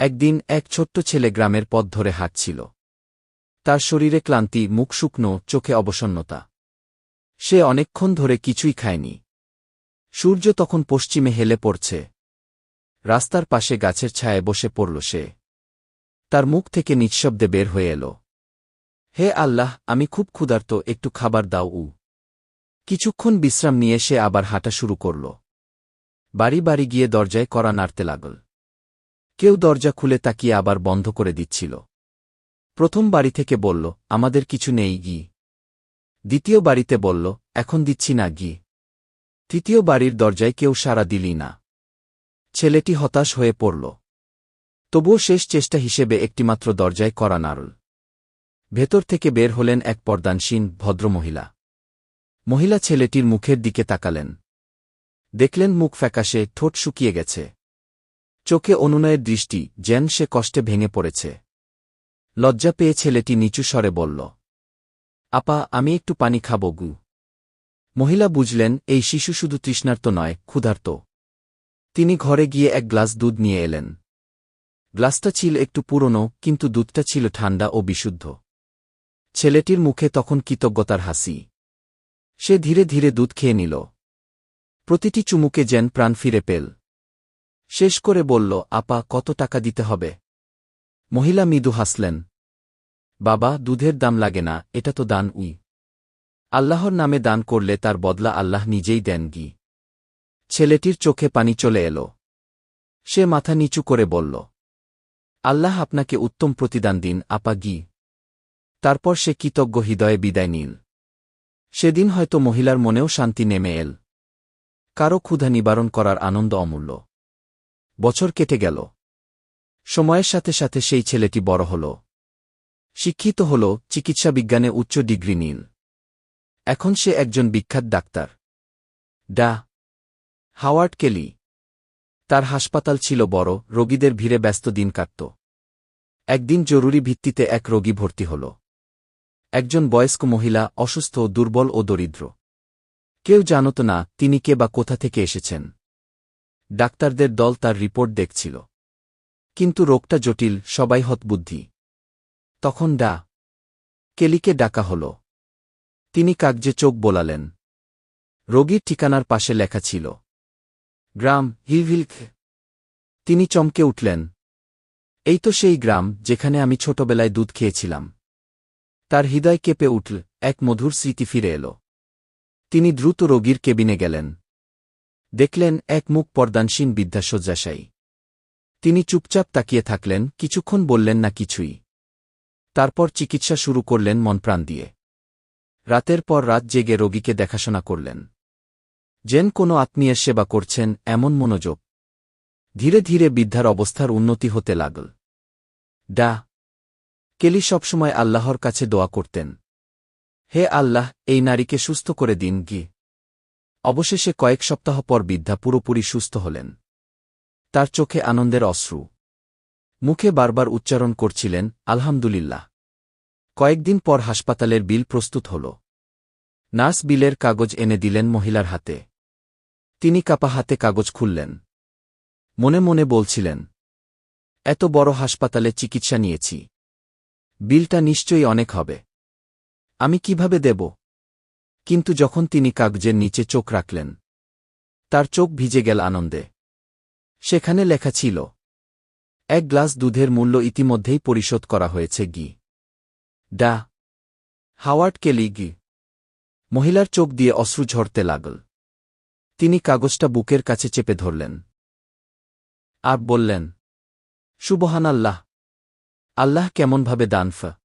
একদিন এক ছোট্ট ছেলে গ্রামের পথ ধরে হাঁটছিল। তার শরীরে ক্লান্তি, মুখ শুকনো, চোখে অবসন্নতা। সে অনেকক্ষণ ধরে কিছুই খায়নি। সূর্য তখন পশ্চিমে হেলে পড়ছে। রাস্তার পাশে গাছের ছায়ে বসে পড়ল সে। তার মুখ থেকে নিঃশব্দে বের হয়ে এল। হে আল্লাহ, আমি খুব ক্ষুধার্ত, একটু খাবার দাও উ। কিছুক্ষণ বিশ্রাম নিয়ে সে আবার হাঁটা শুরু করল। বাড়ি বাড়ি গিয়ে দরজায় কড়া নাড়তে লাগল। কেউ দরজা খুলে তাকিয়ে আবার বন্ধ করে দিচ্ছিল। প্রথম বাড়ি থেকে বলল, আমাদের কিছু নেই, গি। দ্বিতীয় বাড়িতে বলল, এখন দিচ্ছি না, গি। তৃতীয় বাড়ির দরজায় কেউ সাড়া দিলি না। ছেলেটি হতাশ হয়ে পড়ল। তবুও শেষ চেষ্টা হিসেবে একটিমাত্র দরজায় করা নাড়ল। ভেতর থেকে বের হলেন এক পর্দানসীন ভদ্রমহিলা মহিলা ছেলেটির মুখের দিকে তাকালেন। দেখলেন মুখ ফ্যাকাশে, ঠোঁট শুকিয়ে গেছে। চোখে অনুনয়ের দৃষ্টি যেন সে কষ্টে ভেঙে পড়েছে। লজ্জা পেয়ে ছেলেটি নিচু স্বরে বলল, আপা, আমি একটু পানি খাব গু। মহিলা বুঝলেন, এই শিশু শুধু তৃষ্ণার্ত নয়, ক্ষুধার্ত। তিনি ঘরে গিয়ে এক গ্লাস দুধ নিয়ে এলেন। গ্লাসটা ছিল একটু পুরনো, কিন্তু দুধটা ছিল ঠান্ডা ও বিশুদ্ধ। ছেলেটির মুখে তখন কৃতজ্ঞতার হাসি। সে ধীরে ধীরে দুধ খেয়ে নিল। প্রতিটি চুমুকে যেন প্রাণ ফিরে পেল। শেষ করে বলল, আপা, কত টাকা দিতে হবে? মহিলা মৃদু হাসলেন, বাবা, দুধের দাম লাগে না, এটা তো দান উই। আল্লাহর নামে দান করলে তার বদলা আল্লাহ নিজেই দেন গি। ছেলেটির চোখে পানি চলে এল। সে মাথা নিচু করে বলল, আল্লাহ আপনাকে উত্তম প্রতিদান দিন, আপা গি। তারপর সে কৃতজ্ঞ হৃদয়ে বিদায় নিল। সেদিন হয়তো মহিলার মনেও শান্তি নেমে এল। কারও ক্ষুধা নিবারণ করার আনন্দ অমূল্য। বছর কেটে গেল। সময়ের সাথে সাথে সেই ছেলেটি বড় হল। শিক্ষিত হল, চিকিৎসা বিজ্ঞানে উচ্চ ডিগ্রি নীল এখন সে একজন বিখ্যাত ডাক্তার। ডা. Howard Kelly. তার হাসপাতাল ছিল বড়, রোগীদের ভিড়ে ব্যস্ত দিন কাটত। একদিন জরুরি ভিত্তিতে এক রোগী ভর্তি হল। একজন বয়স্ক মহিলা, অসুস্থ, দুর্বল ও দরিদ্র। কেউ জানত না, তিনি কে বা কোথা থেকে এসেছেন। ডাক্তারদের দল তার রিপোর্ট দেখছিল। কিন্তু রোগটা জটিল, সবাই হতবুদ্ধি। তখন ডা। কেলিকে ডাকা হল। তিনি কাগজে চোখ বোলালেন। রোগীর ঠিকানার পাশে লেখা ছিল। গ্রাম হিলভিলক তিনি চমকে উঠলেন। এই তো সেই গ্রাম যেখানে আমি ছোটবেলায় দুধ খেয়েছিলাম। তার হৃদয় কেঁপে উঠল, এক মধুর স্মৃতি ফিরে এল। তিনি দ্রুত রোগীর কেবিনে গেলেন। দেখলেন এক মুখ পর্দানসীন বিদ্যাশয্যাশায়ী। তিনি চুপচাপ তাকিয়ে থাকলেন, কিছুক্ষণ বললেন না কিছুই। তারপর চিকিৎসা শুরু করলেন মনপ্রাণ দিয়ে। রাতের পর রাত জেগে রোগীকে দেখাশোনা করলেন। যেন কোনো আত্মীয়ের সেবা করছেন, এমন মনোযোগ। ধীরে ধীরে বৃদ্ধার অবস্থার উন্নতি হতে লাগল। ডা। কেলি সবসময় আল্লাহর কাছে দোয়া করতেন। হে আল্লাহ, এই নারীকে সুস্থ করে দিন, গি। অবশেষে কয়েক সপ্তাহ পর বৃদ্ধা পুরোপুরি সুস্থ হলেন। তার চোখে আনন্দের অশ্রু। মুখে বারবার উচ্চারণ করছিলেন, আলহামদুলিল্লাহ। কয়েকদিন পর হাসপাতালের বিল প্রস্তুত হল। নার্স বিলের কাগজ এনে দিলেন মহিলার হাতে। তিনি কাপা হাতে কাগজ খুললেন। মনে মনে বলছিলেন, এত বড় হাসপাতালে চিকিৎসা নিয়েছি। বিলটা নিশ্চয়ই অনেক হবে। আমি কীভাবে দেব? কিন্তু যখন তিনি কাগজের নিচে চোখ রাখলেন, তার চোখ ভিজে গেল আনন্দে। সেখানে লেখা ছিল, এক গ্লাস দুধের মূল্য ইতিমধ্যেই পরিশোধ করা হয়েছে, গি। ডা। হাওয়ার্ড কেলি, গি। মহিলার চোখ দিয়ে অশ্রু ঝরতে লাগল। তিনি কাগজটা বুকের কাছে চেপে ধরলেন। আর বললেন সুবহান আল্লাহ আল্লাহ কেমনভাবে দানফা